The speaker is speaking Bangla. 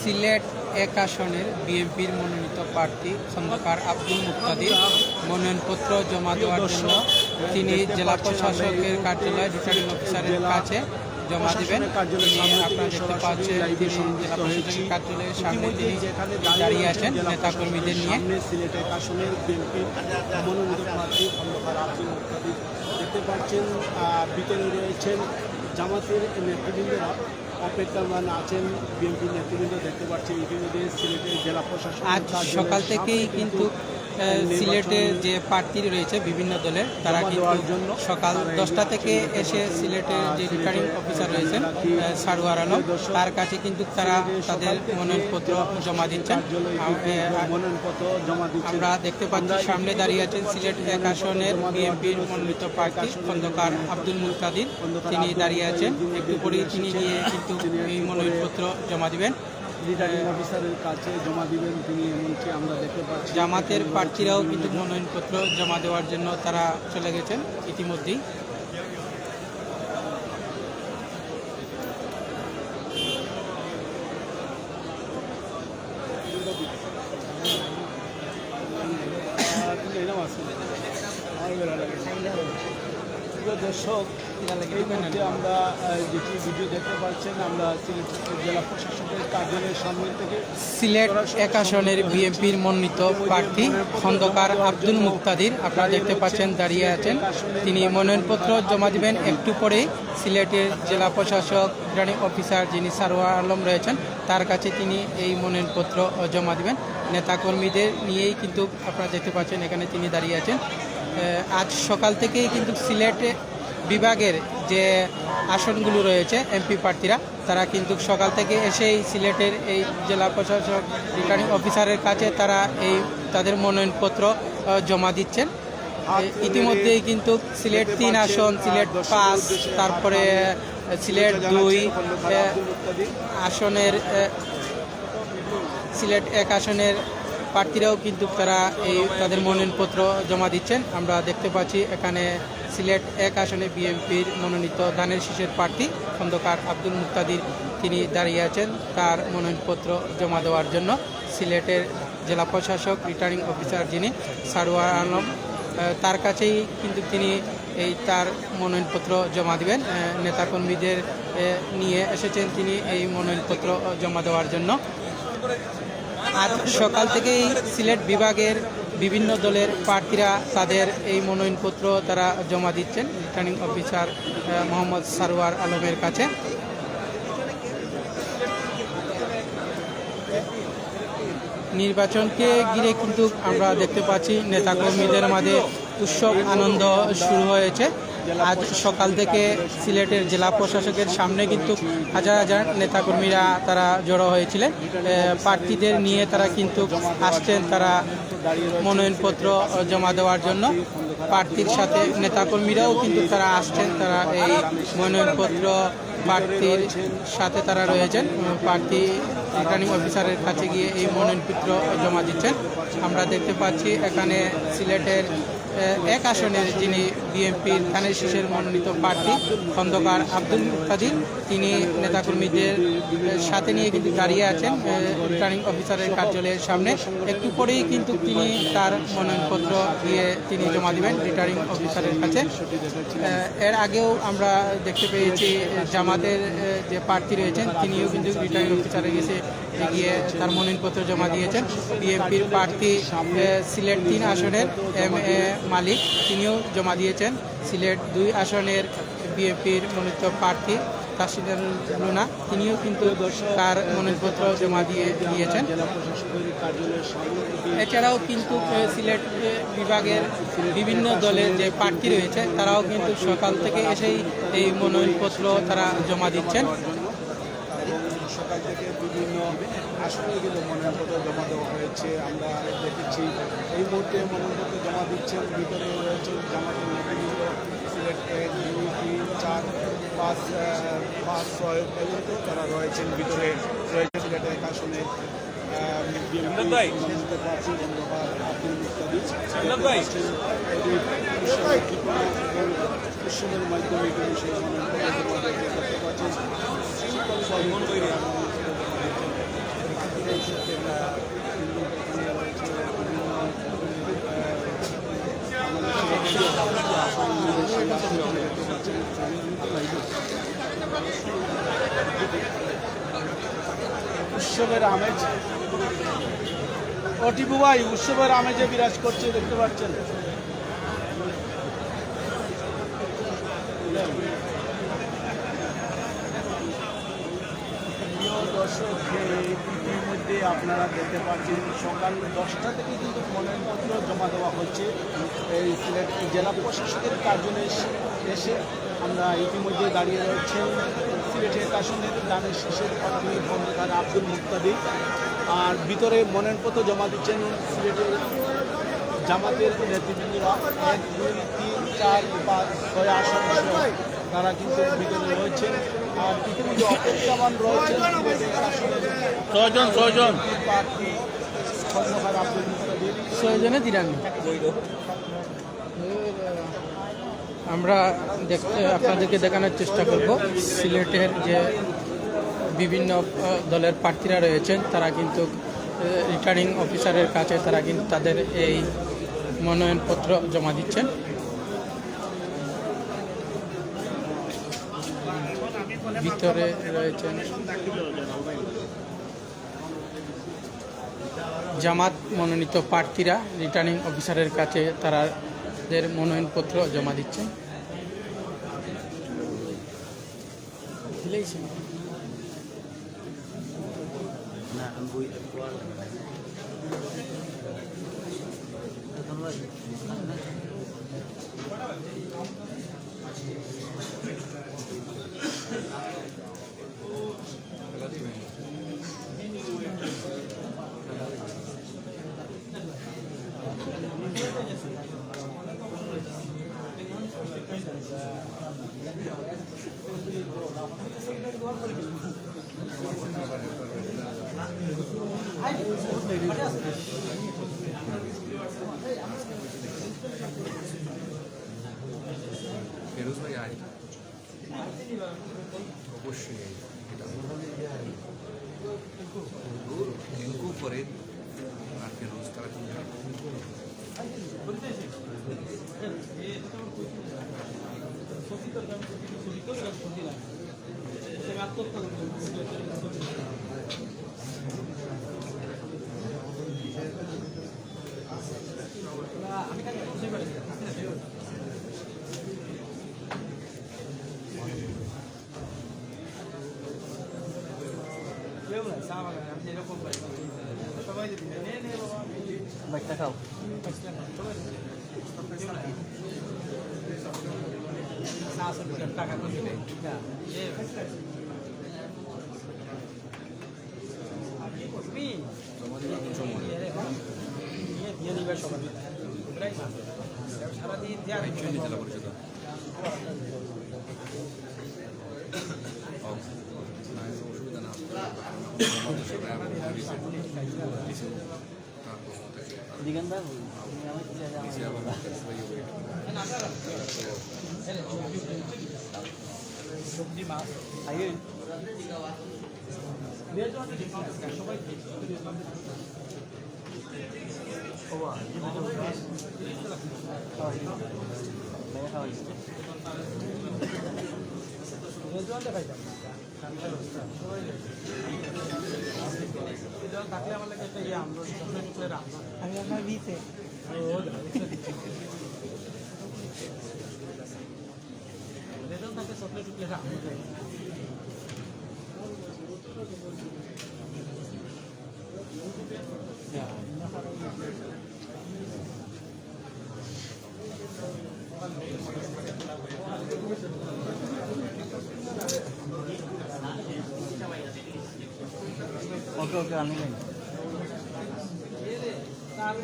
সিলেট এক আসনের বিএনপির মনোনীত প্রার্থী খন্দকার আব্দুল মুক্তাদির মনোনয়নপত্র জমা দেওয়ার জন্য তিনি জেলা প্রশাসকের কার্যালয় রিটার্নিং অফিসারের কাছে জমা দিবেন। আপনারা দেখতে পাচ্ছেন তিনি জেলা প্রশাসকের কার্যালয়ের সামনে তিনি দাঁড়িয়ে আছেন নেতাকর্মীদের নিয়ে। সামনে সিলেটের আসনের বিএনপির মনোনীত প্রার্থী খন্দকার আব্দুল মুক্তাদির। দেখতে পাচ্ছেন ভিতরে রয়েছেন জামাতের নেতৃবৃন্দরা। অপেক্ষমান আছেন বিএনপি নেতৃবৃন্দ দেখতে পাচ্ছেন ইতিমধ্যে সিলেটের জেলা প্রশাসন আজ সকাল থেকেই কিন্তু আহ, সিলেটের যে প্রার্থী রয়েছে বিভিন্ন দলের তারা কিন্তু সকাল দশটা থেকে এসে সিলেটের যে রিটার্নিং অফিসার রয়েছেন সারোয়ার আলম তার কাছে কিন্তু তারা তাদের মনোনয়নপত্র জমা দিচ্ছেন। আমরা দেখতে পাচ্ছি সামনে দাঁড়িয়ে আছেন সিলেট এক আসনের বিএনপির মনোনীত প্রার্থী খন্দকার আব্দুল মুলকাদির তিনি দাঁড়িয়ে আছেন। একটু পরেই তিনি গিয়ে কিন্তু এই মনোনয়নপত্র জমা দিবেন। রিটার্নিং অফিসারের কাছে জমা দিবেন তিনি এমনকি আমরা দেখতে পাচ্ছি জামাতের প্রার্থীরাও কিন্তু মনোনয়নপত্র জমা দেওয়ার জন্য তারা চলে গেছেন ইতিমধ্যেই। দর্শক আমরা যেটি ভিডিও দেখতে পাচ্ছেন আমরা সিলেট জেলা প্রশাসকের কার্যালয়ের সামনে থেকে সিলেট এক আসনের বিএনপির মনোনীত প্রার্থী খন্দকার আব্দুল মুক্তাদির আপনারা দেখতে পাচ্ছেন দাঁড়িয়ে আছেন। তিনি মনোনয়নপত্র জমা দিবেন একটু পরেই। সিলেটের জেলা প্রশাসক রিটার্নিং অফিসার যিনি সারোয়ার আলম রয়েছেন তার কাছে তিনি এই মনোনয়নপত্র জমা দিবেন। নেতাকর্মীদের নিয়েই কিন্তু আপনারা দেখতে পাচ্ছেন এখানে তিনি দাঁড়িয়ে আছেন। আজ সকাল থেকেই কিন্তু সিলেটে বিভাগের যে আসনগুলো রয়েছে এমপি প্রার্থীরা, তারা কিন্তু সকাল থেকে এসেই সিলেটের এই জেলা প্রশাসক, রিটার্নিং অফিসারের কাছে তারা এই তাদের মনোনয়নপত্র জমা দিচ্ছেন। ইতিমধ্যেই কিন্তু সিলেট তিন আসন, সিলেট পাঁচ, তারপরে সিলেট দুই আসনের সিলেট এক আসনের প্রার্থীরাও কিন্তু তারা এই তাদের মনোনয়নপত্র জমা দিচ্ছেন। আমরা দেখতে পাচ্ছি এখানে সিলেট এক আসনে বিএনপির মনোনীত ধানের শীষের প্রার্থী খন্দকার আব্দুল মুক্তাদির। তিনি দাঁড়িয়ে আছেন তার মনোনয়নপত্র জমা দেওয়ার জন্য। সিলেটের জেলা প্রশাসক রিটার্নিং অফিসার যিনি সারোয়ার আলম তার কাছেই কিন্তু তিনি এই তার মনোনয়নপত্র জমা দিবেন। নেতাকর্মীদের নিয়ে এসেছেন তিনি এই মনোনয়নপত্র জমা দেওয়ার জন্য। আজ সকাল থেকেই সিলেট বিভাগের বিভিন্ন দলের প্রার্থীরা তাদের এই মনোনয়নপত্র তারা জমা দিচ্ছেন রিটার্নিং অফিসার মোহাম্মদ সারোয়ার আলমের কাছে। নির্বাচনকে ঘিরে কিন্তু আমরা দেখতে পাচ্ছি, নেতাকর্মীদের মাঝে উৎসব, আনন্দ শুরু হয়েছে। আজ সকাল থেকে সিলেটের জেলা প্রশাসকের সামনে কিন্তু হাজার হাজার নেতাকর্মীরা তারা জড়ো হয়েছিলেন। প্রার্থীদের নিয়ে তারা কিন্তু আসছেন, তারা মনোনয়নপত্র জমা দেওয়ার জন্য প্রার্থীর সাথে নেতাকর্মীরাও কিন্তু তারা আসছেন, তারা এই মনোনয়নপত্র প্রার্থীর সাথে তারা রয়েছেন। প্রার্থী, রিটার্নিং অফিসারের কাছে গিয়ে এই মনোনয়নপত্র জমা দিচ্ছেন। আমরা দেখতে পাচ্ছি এখানে সিলেটের এক আসনের যিনি বিএনপির ধানের শীষের মনোনীত প্রার্থী খন্দকার আব্দুল মুক্তাদির তিনি নেতাকর্মীদের সাথে নিয়ে কিন্তু দাঁড়িয়ে আছেন রিটার্নিং অফিসারের কার্যালয়ের সামনে। একটু পরেই কিন্তু তিনি তার মনোনয়নপত্র দিয়ে তিনি জমা দিবেন রিটার্নিং অফিসারের কাছে। এর আগেও আমরা দেখতে পেয়েছি, জামাতের যে প্রার্থী রয়েছেন, তিনিও কিন্তু রিটার্নিং অফিসারে গেছে গিয়ে তার মনোনয়নপত্র জমা দিয়েছেন। বিএনপির প্রার্থী সিলেট তিন আসনের, এম, এ মালিক, তিনিও জমা দিয়েছেন। সিলেট দুই আসনের বিএনপির মনোনীত প্রার্থী তাসিদার লুনা, তিনিও কিন্তু তার মনোনয়নপত্র জমা দিয়ে দিয়েছেন। এছাড়াও কিন্তু সিলেট বিভাগের বিভিন্ন দলের যে প্রার্থী রয়েছে, তারাও কিন্তু সকাল থেকে এসেই এই মনোনয়নপত্র তারা জমা দিচ্ছেন এবং সকাল থেকে বিভিন্ন আসনে কিন্তু মনোনয়নপত্র জমা দেওয়া হয়েছে। আমরা দেখেছি এই মুহূর্তে মনোনয়নপত্র জমা দিচ্ছেন ভিতরে রয়েছে জামাতের নেতৃবৃন্দ সিলেট এক দুই তিন চার পাঁচ পাঁচ ছয় পর্যন্ত তারা রয়েছেন ভিতরে রয়েছে সিলেট এক আসনে উৎসবের মাধ্যমে সেই মনোনয়নপত্র জমা দিতে দেখতে উৎসবের আমেজ। অটিপু ভাই উৎসবের আমেজে বিরাজ করছে, দেখতে পাচ্ছেন। ইতিমধ্যে আপনারা দেখতে পাচ্ছেন, সকাল দশটা থেকে কিন্তু মনোনয়নপত্র জমা দেওয়া হচ্ছে। এই সিলেট জেলা প্রশাসকের কার্যালয়ে এসে আমরা ইতিমধ্যে দাঁড়িয়ে রয়েছেন। সিলেটের কাশনের দানের শেষের প্রাথমিক খন্দকার আব্দুল মুক্তাদি আর ভিতরে মনোনয়নপত্র জমা দিচ্ছেন সিলেটের জামাতের নেতৃবৃন্দরা এক দুই তিন চার পাঁচ ছয় আসন তারা কিন্তু ভিতরে রয়েছেন আর ইতিমধ্যে অপেক্ষামান রয়েছেন ছয়জন ছয়জন প্রার্থী খন্দকার আব্দুল মুক্তাদির ছয়জনে তিরান্ন আমরা দেখতে, আপনাদেরকে দেখানোর চেষ্টা করব। সিলেটের যে বিভিন্ন দলের প্রার্থীরা রয়েছেন, তারা কিন্তু রিটার্নিং অফিসারের কাছে তারা কিন্তু তাদের এই মনোনয়নপত্র জমা দিচ্ছেন। ভিতরে রয়েছেন জামাত মনোনীত প্রার্থীরা রিটার্নিং অফিসারের কাছে তারা তাদের মনোনয়নপত্র জমা দিলেইছে। ফেরোজ ভাই আয় অবশ্যই রিঙ্কু পরে আর ফেরোজ তারা কিন্তু একচুয়ালি জেলা পরিষদ অসুবিধা তাকে দিছে আবার সবাই ওয়েট আমি हरियाणा बीस है ओके ओके आने ভালো